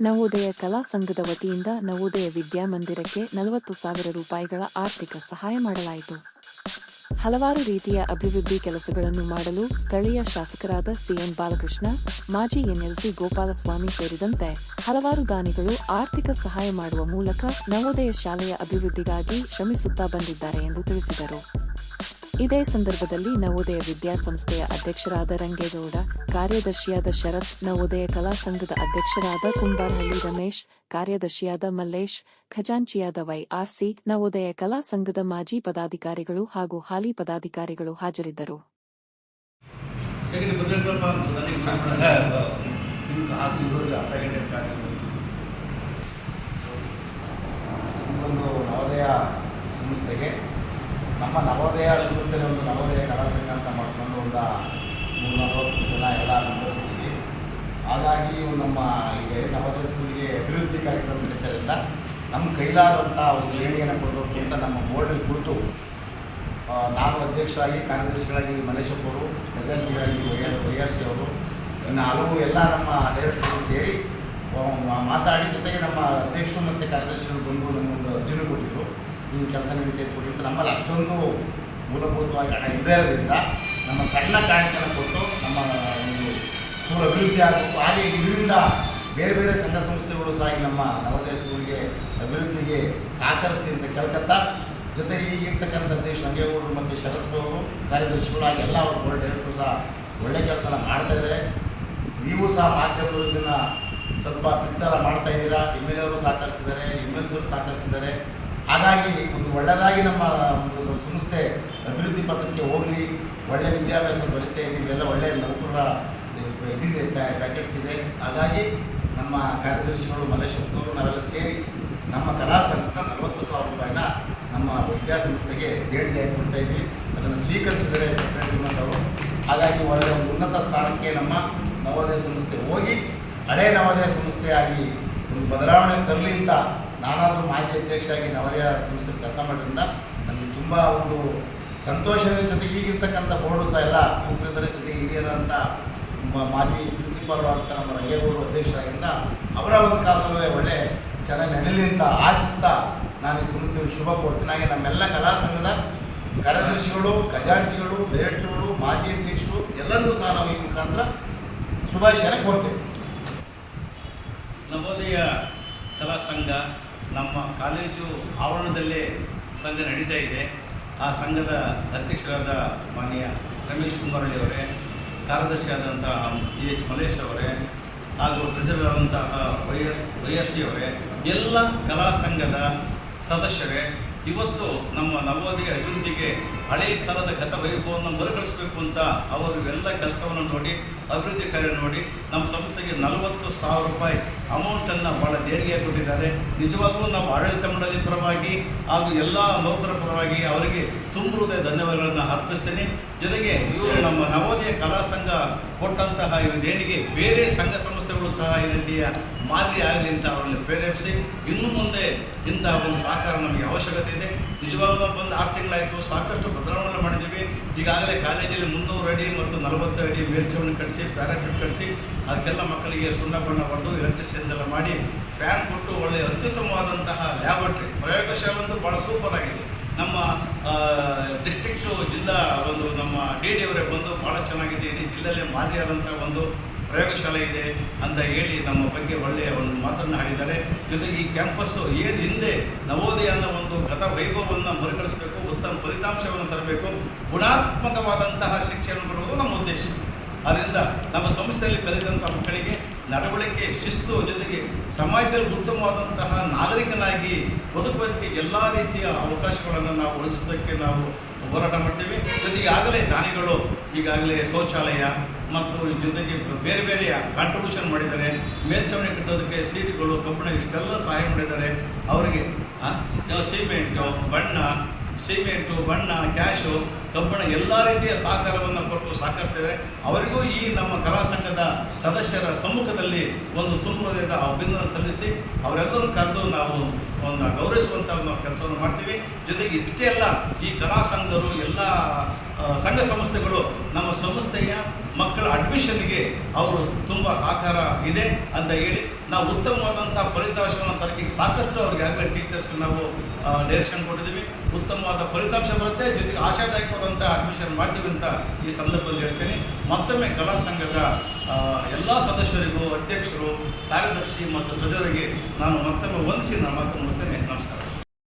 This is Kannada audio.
ನವೋದಯ ಕಲಾ ಸಂಘದ ವತಿಯಿಂದ ನವೋದಯ ವಿದ್ಯಾಮಂದಿರಕ್ಕೆ ನಲವತ್ತು ಸಾವಿರ ರೂಪಾಯಿಗಳ ಆರ್ಥಿಕ ಸಹಾಯ ಮಾಡಲಾಯಿತು. ಹಲವಾರು ರೀತಿಯ ಅಭಿವೃದ್ಧಿ ಕೆಲಸಗಳನ್ನು ಮಾಡಲು ಸ್ಥಳೀಯ ಶಾಸಕರಾದ ಸಿಎಂ ಬಾಲಕೃಷ್ಣ, ಮಾಜಿ ಎನ್ಎಲ್ಸಿ ಗೋಪಾಲಸ್ವಾಮಿ ಸೇರಿದಂತೆ ಹಲವಾರು ದಾನಿಗಳು ಆರ್ಥಿಕ ಸಹಾಯ ಮಾಡುವ ಮೂಲಕ ನವೋದಯ ಶಾಲೆಯ ಅಭಿವೃದ್ಧಿಗಾಗಿ ಶ್ರಮಿಸುತ್ತಾ ಬಂದಿದ್ದಾರೆ ಎಂದು ತಿಳಿಸಿದರು. ಇದೇ ಸಂದರ್ಭದಲ್ಲಿ ನವೋದಯ ವಿದ್ಯಾಸಂಸ್ಥೆಯ ಅಧ್ಯಕ್ಷರಾದ ರಂಗೇಗೌಡ, ಕಾರ್ಯದರ್ಶಿಯಾದ ಶರತ್, ನವೋದಯ ಕಲಾ ಸಂಘದ ಅಧ್ಯಕ್ಷರಾದ ಕುಂಬಾರಹಳ್ಳಿ ರಮೇಶ್, ಕಾರ್ಯದರ್ಶಿಯಾದ ಮಲ್ಲೇಶ್, ಖಜಾಂಚಿಯಾದ ವೈಆರ್ಸಿ ನವೋದಯ ಕಲಾ ಸಂಘದ ಮಾಜಿ ಪದಾಧಿಕಾರಿಗಳು ಹಾಗೂ ಹಾಲಿ ಪದಾಧಿಕಾರಿಗಳು ಹಾಜರಿದ್ದರು. ಸಂಸ್ಥೆಗೆ ನಮ್ಮ ನವೋದಯ ಸಂಸ್ಥೆಯಲ್ಲಿ ಒಂದು ನವೋದಯ ಕಲಾ ಸಂಘ ಅಂತ ಮಾಡ್ಕೊಂಡು ಒಂದು ಮೂರು ನಲವತ್ತು ಜನ ಎಲ್ಲ ಮೆಂಬರ್ಸ್ ಹಾಗಾಗಿ ನಮ್ಮ ಈಗ ನವೋದಯ ಸ್ಕೂಲಿಗೆ ಅಭಿವೃದ್ಧಿ ಕಾರ್ಯಕ್ರಮ ನಡೀತಾರಿಂದ ನಮ್ಮ ಕೈಲಾದಂಥ ಒಂದು ಏಣಿಯನ್ನು ಕೊಡಬೇಕು ಅಂತ ನಮ್ಮ ಬೋರ್ಡಲ್ಲಿ ಕುಳಿತು ನಾನು ಅಧ್ಯಕ್ಷರಾಗಿ, ಕಾರ್ಯದರ್ಶಿಗಳಾಗಿ ಮಲೇಶಪ್ಪ ಅವರು ಖಜಾಂಚಿಗಳಾಗಿ ವೈ ವೈ ಆರ್ ಸಿ ಅವರು, ಇನ್ನು ಹಲವು ಎಲ್ಲ ನಮ್ಮ ಡೈರೆಕ್ಟರ್ ಸೇರಿ ಮಾತಾಡಿ ಜೊತೆಗೆ ನಮ್ಮ ಅಧ್ಯಕ್ಷರು ಮತ್ತು ಕಾರ್ಯದರ್ಶಿಗಳು ಬಂದು ನಮ್ಮೊಂದು ಅರ್ಜಿನ ಕೊಟ್ಟಿದ್ರು. ನೀವು ಕೆಲಸ ನಡೀತಾ ಕೊಟ್ಟಿದ್ದು ನಮ್ಮಲ್ಲಿ ಅಷ್ಟೊಂದು ಮೂಲಭೂತವಾಗಿ ಹಣ ಇಲ್ಲದೇ ಇರೋದ್ರಿಂದ ನಮ್ಮ ಸಣ್ಣ ಕಾಣಿಕೆಯನ್ನು ಕೊಟ್ಟು ನಮ್ಮ ಒಂದು ಸ್ಕೂಲ್ ಅಭಿವೃದ್ಧಿ ಆಗಬೇಕು ಹಾಗೆ ಇದರಿಂದ ಬೇರೆ ಬೇರೆ ಸಂಘ ಸಂಸ್ಥೆಗಳು ಸಹ ಈ ನಮ್ಮ ನವೋದಯ ಸ್ಕೂಲ್ಗೆ ಅಭಿವೃದ್ಧಿಗೆ ಸಹಕರಿಸ್ತೀವಿ ಅಂತ ಕೇಳ್ಕೊತಾ ಜೊತೆಗೆ ಶೃಂಗೇಗೌಡರು ದೇಶ ರಂಗೇಗೌಡರು ಮತ್ತು ಶರತ್ ಅವರು ಕಾರ್ಯದರ್ಶಿಗಳು ಎಲ್ಲ ಅವರು ಬೋರ್ಡ್ ಡೈರೆಕ್ಟರ್ ಸಹ ಒಳ್ಳೆ ಕೆಲಸನ ಮಾಡ್ತಾ ಇದ್ದಾರೆ. ನೀವು ಸಹ ಮಾಧ್ಯಮದಲ್ಲಿ ಸ್ವಲ್ಪ ಪ್ರಚಾರ ಮಾಡ್ತಾ ಇದ್ದೀರಾ? ಎಂ ಎಲ್ ಅವರು ಸಹಕರಿಸಿದ್ದಾರೆ ಎಂ ಎಲ್ ಅವರು ಸಹಕರಿಸಿದ್ದಾರೆ. ಹಾಗಾಗಿ ಒಂದು ಒಳ್ಳೆಯದಾಗಿ ನಮ್ಮ ಒಂದು ಸಂಸ್ಥೆ ಅಭಿವೃದ್ಧಿ ಪಥಕ್ಕೆ ಹೋಗಲಿ ಒಳ್ಳೆಯ ವಿದ್ಯಾಭ್ಯಾಸ ಬರುತ್ತೆ ಇದೆಲ್ಲ ಒಳ್ಳೆಯ ನೌಕರರ ಇದಿದೆ ಪ್ಯಾಕೆಟ್ಸ್ ಇದೆ. ಹಾಗಾಗಿ ನಮ್ಮ ಕಾರ್ಯದರ್ಶಿಗಳು ಮಲ್ಲೇಶ್ವರದವರು ನಾವೆಲ್ಲ ಸೇರಿ ನಮ್ಮ ಕಲಾ ಸಂಘದ ನಲವತ್ತು ಸಾವಿರ ರೂಪಾಯಿನ ನಮ್ಮ ವಿದ್ಯಾಸಂಸ್ಥೆಗೆ ದೇಣಿಗೆಯಾಗಿ ಕೊಡ್ತಾ ಇದ್ವಿ ಅದನ್ನು ಸ್ವೀಕರಿಸಿದರೆ ಸೆಕ್ರೆಟರಿ ಅವರು. ಹಾಗಾಗಿ ಒಳ್ಳೆಯ ಉನ್ನತ ಸ್ಥಾನಕ್ಕೆ ನಮ್ಮ ನವೋದಯ ಸಂಸ್ಥೆ ಹೋಗಿ, ಹಳೆ ನವೋದಯ ಸಂಸ್ಥೆಯಾಗಿ ಒಂದು ಬದಲಾವಣೆ ತರಲಿ ಅಂತ ನಾನಾದರೂ ಮಾಜಿ ಅಧ್ಯಕ್ಷರಾಗಿ ನವೋದಯ ಸಂಸ್ಥೆ ಕೆಲಸ ಮಾಡೋದ್ರಿಂದ ನನಗೆ ತುಂಬ ಒಂದು ಸಂತೋಷದ ಜೊತೆಗೆ ಈಗಿರ್ತಕ್ಕಂಥ ಬೋರ್ಡು ಸಹ ಎಲ್ಲ ಯುವಕರಿದ್ದರ ಜೊತೆಗೆ ಹಿರಿಯರಂಥ ಮಾಜಿ ಪ್ರಿನ್ಸಿಪಾಲ್ ಅಂತ ನಮ್ಮ ರಂಗೇಗೌಡರು ಅಧ್ಯಕ್ಷರಾಗಿಂದ ಅವರ ಒಂದು ಕಾಲದಲ್ಲೂ ಒಳ್ಳೆ ಚೆನ್ನಾಗಿ ನಡೀಲಿ ಅಂತ ಆಶಿಸ್ತಾ ನಾನು ಈ ಸಂಸ್ಥೆಗೆ ಶುಭ ಕೊಡ್ತೀನಿ ಹಾಗೆ ನಮ್ಮೆಲ್ಲ ಕಲಾ ಸಂಘದ ಕಾರ್ಯದರ್ಶಿಗಳು, ಖಜಾಂಚಿಗಳು, ಡೈರೆಕ್ಟರ್ಗಳು, ಮಾಜಿ ಅಧ್ಯಕ್ಷರು ಎಲ್ಲರಿಗೂ ಸಹ ನಾವು ಈ ಮುಖಾಂತರ ಶುಭಾಶಯನ ಕೋರ್ತೇವೆ ನವೋದಯ ಕಲಾ ಸಂಘ ನಮ್ಮ ಕಾಲೇಜು ಆವರಣದಲ್ಲೇ ಸಂಘ ನಡೀತಾ ಇದೆ. ಆ ಸಂಘದ ಅಧ್ಯಕ್ಷರಾದ ಮಾನ್ಯ ರಮೇಶ್ ಕುಮಾರಳ್ಳಿ ಅವರೇ ಕಾರ್ಯದರ್ಶಿಯಾದಂತಹ ಜಿ ಎಚ್ ಮಲೇಶ್ ಅವರೇ, ಹಾಗೂ ಸದಸ್ಯರಾದಂತಹ ವೈಎಸ್ ವೈ ಎಸ್ ಅವರೇ, ಎಲ್ಲ ಕಲಾ ಸಂಘದ ಸದಸ್ಯರೇ, ಇವತ್ತು ನಮ್ಮ ನವೋದಯ ಅಭಿವೃದ್ಧಿಗೆ ಹಳೆ ಕಾಲದ ಗತ ವೈಭವವನ್ನು ಮರುಕಳಿಸಬೇಕು ಅಂತ ಅವರು ಎಲ್ಲ ಕೆಲಸವನ್ನು ನೋಡಿ, ಅಭಿವೃದ್ಧಿ ಕಾರ್ಯ ನೋಡಿ, ನಮ್ಮ ಸಂಸ್ಥೆಗೆ ನಲವತ್ತು ಸಾವಿರ ರೂಪಾಯಿ ಅಮೌಂಟನ್ನು ಭಾಳ ದೇಣಿಗೆ ಕೊಟ್ಟಿದ್ದಾರೆ. ನಿಜವಾಗ್ಲೂ ನಾವು ಆಡಳಿತ ಮಂಡಳಿ ಪರವಾಗಿ ಹಾಗೂ ಎಲ್ಲ ನೌಕರ ಪರವಾಗಿ ಅವರಿಗೆ ತುಂಬ ಹೃದಯ ಧನ್ಯವಾದಗಳನ್ನು ಅರ್ಪಿಸ್ತೇನೆ. ಜೊತೆಗೆ ಇವರು ನಮ್ಮ ನವೋದಯ ಕಲಾ ಸಂಘ ಕೊಟ್ಟಂತಹ ದೇಣಿಗೆ ಬೇರೆ ಸಂಘ ಸಂಸ್ಥೆಗಳು ಸಹ ಈ ರೀತಿಯ ಮಾದರಿ ಆಗಲಿ ಅಂತ ಅವರಲ್ಲಿ ಪ್ರೇರೇಪಿಸಿ, ಇನ್ನು ಮುಂದೆ ಇಂತಹ ಒಂದು ಸಹಕಾರ ನಮಗೆ ಅವಶ್ಯಕತೆ ಇದೆ. ನಿಜವಾಗ್ಲೂ ಬಂದು ಆರು ತಿಂಗಳಾಯಿತು, ಸಾಕಷ್ಟು ಬದಲಾವಣೆ ಮಾಡಿದ್ದೀವಿ. ಈಗಾಗಲೇ ಕಾಲೇಜಲ್ಲಿ ಮುನ್ನೂರು ಅಡಿ ಮತ್ತು ನಲವತ್ತು ಅಡಿ ಮೇಲ್ಛಾವಣಿ ಕಟ್ಟಿಸಿ ಪ್ಯಾರಾಪೆಟ್ ಕಟ್ಟಿಸಿ ಅದಕ್ಕೆಲ್ಲ ಮಕ್ಕಳಿಗೆ ಸುಣ್ಣ ಬಣ್ಣ ಹೊಡೆದು ಎಲೆಕ್ಟ್ರಿಸಿಟಿ ಎಲ್ಲ ಮಾಡಿ ಫ್ಯಾನ್ ಕೊಟ್ಟು ಒಳ್ಳೆಯ ಅತ್ಯುತ್ತಮವಾದಂತಹ ಲ್ಯಾಬರೇಟರಿ ಪ್ರಯೋಗಶಾಲೆ ಅಂತೂ ಭಾಳ ಸೂಪರ್ ಆಗಿದೆ. ನಮ್ಮ ಡಿಸ್ಟ್ರಿಕ್ಟು ಜಿಲ್ಲಾ ಒಂದು ನಮ್ಮ ಡಿ ಡಿ ಅವರೇ ಬಂದು ಭಾಳ ಚೆನ್ನಾಗಿದೆ. ಇಡೀ ಜಿಲ್ಲೆಯಲ್ಲೇ ಮಾದರಿಯಾದಂಥ ಒಂದು ಪ್ರಯೋಗಶಾಲೆ ಇದೆ ಅಂತ ಹೇಳಿ ನಮ್ಮ ಬಗ್ಗೆ ಒಳ್ಳೆಯ ಒಂದು ಮಾತನ್ನು ಆಡಿದ್ದಾರೆ. ಜೊತೆಗೆ ಈ ಕ್ಯಾಂಪಸ್ಸು ಏನು ಹಿಂದೆ ನವೋದಯ ಅನ್ನೋ ಒಂದು ಗತ ವೈಭವವನ್ನು ಮರುಕಳಿಸಬೇಕು, ಉತ್ತಮ ಫಲಿತಾಂಶವನ್ನು ತರಬೇಕು, ಗುಣಾತ್ಮಕವಾದಂತಹ ಶಿಕ್ಷಣ ಕೊಡುವುದು ನಮ್ಮ ಉದ್ದೇಶ. ಆದ್ದರಿಂದ ನಮ್ಮ ಸಂಸ್ಥೆಯಲ್ಲಿ ಕಲಿತಂಥ ಮಕ್ಕಳಿಗೆ ನಡವಳಿಕೆ, ಶಿಸ್ತು ಜೊತೆಗೆ ಸಮಾಜದಲ್ಲಿ ಉತ್ತಮವಾದಂತಹ ನಾಗರಿಕನಾಗಿ ಬದುಕುವುದಕ್ಕೆ ಎಲ್ಲ ರೀತಿಯ ಅವಕಾಶಗಳನ್ನು ನಾವು ಉಳಿಸೋದಕ್ಕೆ ನಾವು ಹೋರಾಟ ಮಾಡ್ತೇವೆ. ಜೊತೆಗೆ ಆಗಲೇ ದಾನಿಗಳು, ಈಗಾಗಲೇ ಶೌಚಾಲಯ ಮತ್ತು ಜೊತೆಗೆ ಬೇರೆ ಬೇರೆ ಕಾಂಟ್ರಿಬ್ಯೂಷನ್ ಮಾಡಿದ್ದಾರೆ. ಮೇಲ್ಛಾವಣಿ ಕಟ್ಟೋದಕ್ಕೆ ಸೀಟ್ಗಳು ಕಬ್ಬಿಣ ಇಷ್ಟೆಲ್ಲ ಸಹಾಯ ಮಾಡಿದ್ದಾರೆ. ಅವರಿಗೆ ಸಿಮೆಂಟು ಬಣ್ಣ ಸಿಮೆಂಟು ಬಣ್ಣ ಕ್ಯಾಶು ಕಬ್ಬಿಣ ಎಲ್ಲ ರೀತಿಯ ಸಹಕಾರವನ್ನು ಕೊಟ್ಟು ಸಾಕಷ್ಟಿದ್ದಾರೆ ಅವರಿಗೂ ಈ ನಮ್ಮ ಕಲಾ ಸಂಘದ ಸದಸ್ಯರ ಸಮ್ಮುಖದಲ್ಲಿ ಒಂದು ತುಂಬದಿಂದ ಅಭಿನಂದನೆ ಸಲ್ಲಿಸಿ ಅವರೆಲ್ಲರೂ ಕರೆದು ನಾವು ಒಂದು ಗೌರವಿಸುವಂಥ ಒಂದು ಕೆಲಸವನ್ನು ಮಾಡ್ತೀವಿ. ಜೊತೆಗೆ ಇಷ್ಟೇ ಅಲ್ಲ, ಈ ಕಲಾ ಸಂಘದವರು ಎಲ್ಲ ಸಂಘ ಸಂಸ್ಥೆಗಳು ನಮ್ಮ ಸಂಸ್ಥೆಯ ಮಕ್ಕಳ ಅಡ್ಮಿಷನ್ಗೆ ಅವರು ತುಂಬ ಸಹಕಾರ ಇದೆ ಅಂತ ಹೇಳಿ ನಾವು ಉತ್ತಮವಾದಂಥ ಫಲಿತಾಂಶವನ್ನು ತರಕ್ಕೆ ಸಾಕಷ್ಟು ಅವ್ರಿಗೆ ಆಗಲೇ ಟೀಚರ್ಸ್ ನಾವು ಡೈರೆಕ್ಷನ್ ಕೊಟ್ಟಿದ್ದೀವಿ. ಉತ್ತಮವಾದ ಫಲಿತಾಂಶ ಬರುತ್ತೆ, ಜೊತೆಗೆ ಆಶಾದಾಯಕವಾದಂಥ ಅಡ್ಮಿಷನ್ ಮಾಡ್ತೀವಿ ಅಂತ ಈ ಸಂದರ್ಭದಲ್ಲಿ ಹೇಳ್ತೀನಿ. ಮತ್ತೊಮ್ಮೆ ಕಲಾ ಸಂಘದ ಎಲ್ಲ ಸದಸ್ಯರಿಗೂ, ಅಧ್ಯಕ್ಷರು, ಕಾರ್ಯದರ್ಶಿ ಮತ್ತು ಟ್ರೆಜರಿಗೆ ನಾನು ಮತ್ತೊಮ್ಮೆ ವಂದಿಸಿ ನಾನು ಮಾತು ಮುಗಿಸ್ತೇನೆ. ನಮಸ್ಕಾರ.